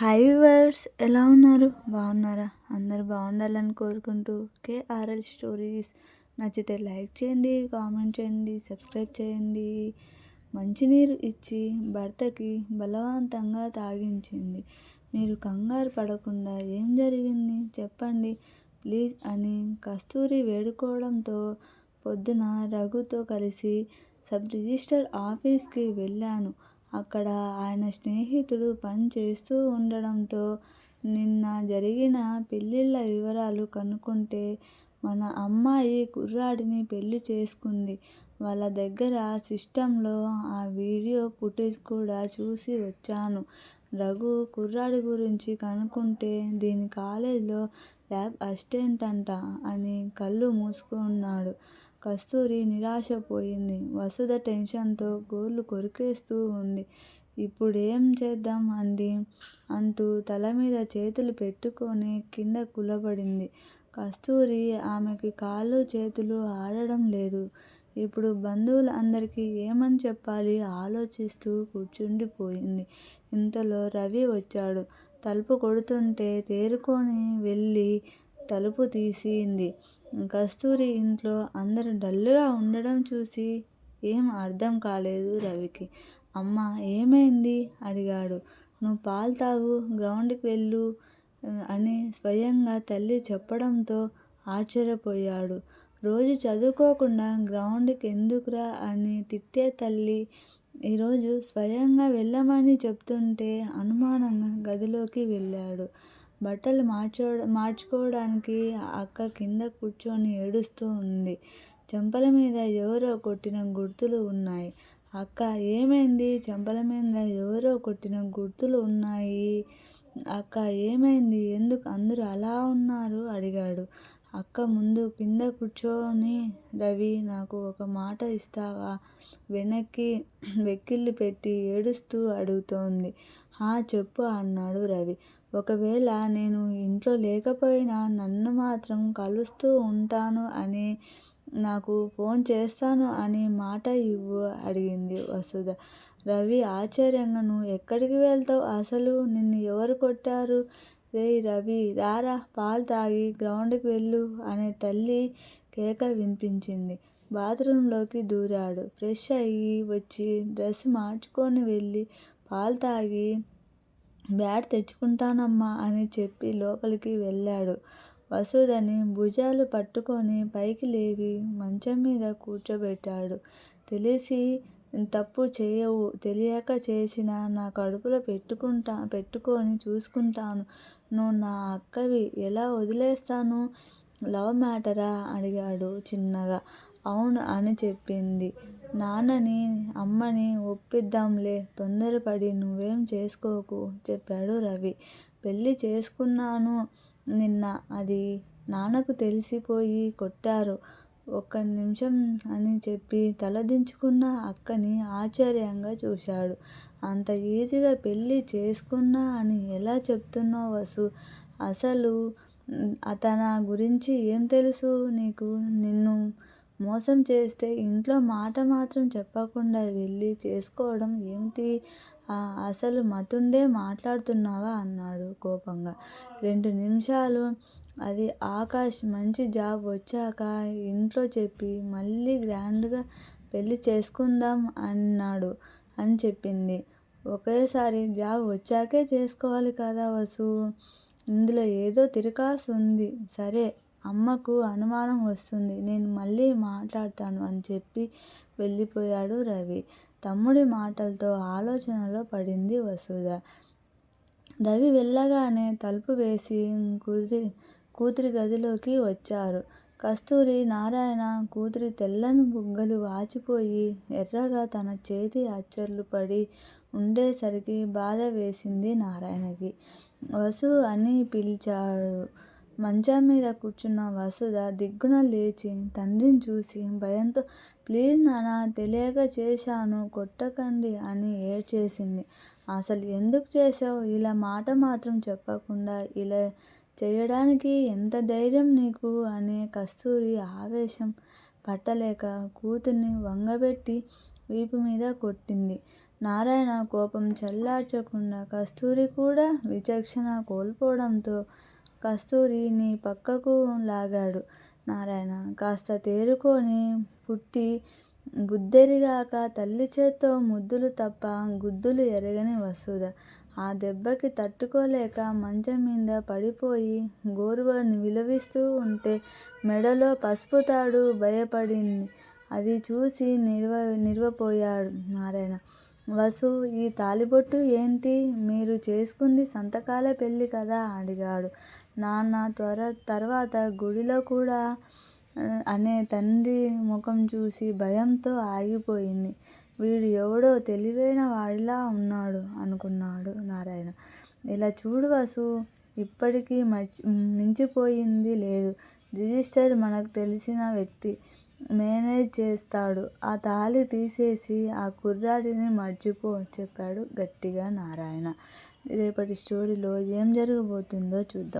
High verse ఎలా ఉన్నారు? బాగున్నారా? అందరు బాగుండాలని కోరుకుంటూ కేఆర్ఎల్ స్టోరీస్ నచ్చితే లైక్ చేయండి కామెంట్ చేయండి సబ్స్క్రైబ్ చేయండి. మంచినీరు ఇచ్చి భర్తకి బలవంతంగా తాగించింది. మీరు కంగారు పడకుండా ఏం జరిగింది? చెప్పండి. ప్లీజ్ అని కస్తూరి వేడుకోవడంతో పొద్దున రఘుతో కలిసి సబ్ రిజిస్టర్ ఆఫీస్కి వెళ్ళాను. అక్కడ ఆయన స్నేహితుడు పని చేస్తూ ఉండడంతో నిన్న జరిగిన పెళ్ళిళ్ళ వివరాలు కనుక్కుంటే మన అమ్మాయి కుర్రాడిని పెళ్ళి చేసుకుంది. వాళ్ళ దగ్గర సిస్టంలో ఆ వీడియో ఫుటేజ్ కూడా చూసి వచ్చాను. రఘు కుర్రాడి గురించి కనుక్కుంటే దీని కాలేజ్లో ల్యాబ్ అసిస్టెంట్ అంట అని కళ్ళు మూసుకున్నాడు. కస్తూరి నిరాశ పోయింది వసుధ టెన్షన్తో గోళ్ళు కొరికేస్తూ ఉంది. ఇప్పుడేం చేద్దాం అండి? అంటూ తల మీద చేతులు పెట్టుకొని కింద కులబడింది. కస్తూరి ఆమెకి కాళ్ళు చేతులు ఆడడం లేదు. ఇప్పుడు బంధువులు అందరికీ ఏమని చెప్పాలి ఆలోచిస్తూ కూర్చుండిపోయింది. ఇంతలో రవి వచ్చాడు. తలుపు కొడుతుంటే తేరుకొని వెళ్ళి తలుపు తీసింది. కస్తూరి ఇంట్లో అందరూ డల్గా ఉండడం చూసి ఏం అర్థం కాలేదు రవికి. అమ్మ ఏమైంది? అడిగాడు. నువ్వు పాలు తాగు గ్రౌండ్కి వెళ్ళు అని స్వయంగా తల్లి చెప్పడంతో ఆశ్చర్యపోయాడు. రోజు చదువుకోకుండా గ్రౌండ్కి ఎందుకురా అని తిట్టే తల్లి ఈరోజు స్వయంగా వెళ్ళమని చెప్తుంటే అనుమానంగా గదిలోకి వెళ్ళాడు. బట్టలు మార్చో మార్చుకోవడానికి అక్క కింద కూర్చొని ఏడుస్తూ ఉంది. చెంపల మీద ఎవరో కొట్టిన గుర్తులు ఉన్నాయి. అక్క ఏమైంది? చెంపల మీద ఎవరో కొట్టిన గుర్తులు ఉన్నాయి. అక్క ఏమైంది? ఎందుకు అందరూ అలా ఉన్నారు? అడిగాడు. అక్క ముందు కింద కూర్చొని రవి నాకు ఒక మాట ఇస్తావా? వెనక్కి వెక్కిళ్ళు పెట్టి ఏడుస్తూ అడుగుతోంది. ఆ చెప్పు అన్నాడు రవి. ఒకవేళ నేను ఇంట్లో లేకపోయినా నన్ను మాత్రం కలుస్తూ ఉంటాను అని నాకు ఫోన్ చేస్తాను అని మాట ఇవ్వు అడిగింది వసుధ. రవి ఆశ్చర్యంగా నువ్వు ఎక్కడికి వెళ్తావు? అసలు నిన్ను ఎవరు కొట్టారు? రే రవి రారా పాలు తాగి గ్రౌండ్కి వెళ్ళు అనే తల్లి కేక వినిపించింది. బాత్రూంలోకి దూరాడు. ఫ్రెష్ అయ్యి వచ్చి డ్రెస్ మార్చుకొని వెళ్ళి పాలు తాగి బ్యాట్ తెచ్చుకుంటానమ్మా అని చెప్పి లోపలికి వెళ్ళాడు. వసుధని భుజాలు పట్టుకొని పైకి లేవి మంచం మీద కూర్చోబెట్టాడు. తెలిసి తప్పు చేయవు. తెలియక చేసిన నా కడుపులో పెట్టుకుంటా పెట్టుకొని చూసుకుంటాను. నువ్వు నా అక్కవి. ఎలా వదిలేస్తాను? లవ్ మ్యాటరా? అడిగాడు చిన్నగా. అవును అని చెప్పింది. నాన్నని అమ్మని ఒప్పిద్దాంలే తొందరపడి నువ్వేం చేసుకోకు చెప్పాడు రవి. పెళ్ళి చేసుకున్నాను నిన్న. అది నాన్నకు తెలిసిపోయి కొట్టారు. ఒక్క నిమిషం అని చెప్పి తలదించుకున్న అక్కని ఆశ్చర్యంగా చూశాడు. అంత ఈజీగా పెళ్ళి చేసుకున్నా అని ఎలా చెప్తున్నావు వసు? అసలు అతన గురించి ఏం తెలుసు నీకు? నిన్ను మోసం చేస్తే ఇంట్లో మాట మాత్రం చెప్పకుండా వెళ్ళి చేసుకోవడం ఏమిటి? అసలు మతుండే మాట్లాడుతున్నావా? అన్నాడు కోపంగా. రెండు నిమిషాలు. అది ఆకాష్ మంచి జాబ్ వచ్చాక ఇంట్లో చెప్పి మళ్ళీ గ్రాండ్గా పెళ్ళి చేసుకుందాం అన్నాడు అని చెప్పింది. ఒకేసారి జాబ్ వచ్చాకే చేసుకోవాలి కదా వసు. ఇందులో ఏదో తిరకాసు ఉంది సరే. అమ్మకు అనుమానం వస్తుంది. నేను మళ్ళీ మాట్లాడతాను అని చెప్పి వెళ్ళిపోయాడు రవి. తమ్ముడి మాటలతో ఆలోచనలో పడింది వసుధ. రవి వెళ్ళగానే తలుపు వేసి కూతురి కూతురి గదిలోకి వచ్చారు. కస్తూరి నారాయణ కూతురి తెల్లని బుగ్గలు వాచిపోయి ఎర్రగా తన చేతి అచ్చర్లు పడి ఉండేసరికి బాధ వేసింది నారాయణకి. వసు అని పిలిచాడు. మంచం మీద కూర్చున్న వసుధ దిగ్గున లేచి తండ్రిని చూసి భయంతో ప్లీజ్ నాన్న తెలియక చేశాను కొట్టకండి అని ఏడ్చేసింది. అసలు ఎందుకు చేసావు ఇలా మాట మాత్రం చెప్పకుండా ఇలా చేయడానికి ఎంత ధైర్యం నీకు అనే కస్తూరి ఆవేశం పట్టలేక కూతుర్ని వంగబెట్టి వీపు మీద కొట్టింది. నారాయణ కోపం చల్లార్చకుండా కస్తూరి కూడా విచక్షణ కోల్పోవడంతో కస్తూరిని పక్కకు లాగాడు నారాయణ. కాస్త తేరుకొని పుట్టి బుద్ధెరిగాక తల్లి చేత్తో ముద్దులు తప్ప గుద్దులు ఎరగని వసుధ ఆ దెబ్బకి తట్టుకోలేక మంచం మీద పడిపోయి గోరువ విలవిస్తూ ఉంటే మెడలో పసుపు తాడు భయపడింది. అది చూసి నిర్వ నిర్వపోయాడు నారాయణ. వసు ఈ తాళిబొట్టు ఏంటి? మీరు చేసుకుంది సంతకాల పెళ్ళి కదా అడిగాడు నాన్న త్వర తర్వాత గుడిలో కూడా అనే తండ్రి ముఖం చూసి భయంతో ఆగిపోయింది. వీడు ఎవడో తెలివైన వాడిలా ఉన్నాడు అనుకున్నాడు నారాయణ. ఇలా చూడు వసు ఇప్పటికీ మర్చి మించిపోయింది లేదు. రిజిస్టర్ మనకు తెలిసిన వ్యక్తి. మేనేజ్ చేస్తాడు. ఆ తాళి తీసేసి ఆ కుర్రాడిని మర్చిపో చెప్పాడు గట్టిగా నారాయణ. రేపటి స్టోరీలో ఏం జరగబోతుందో చూద్దాం.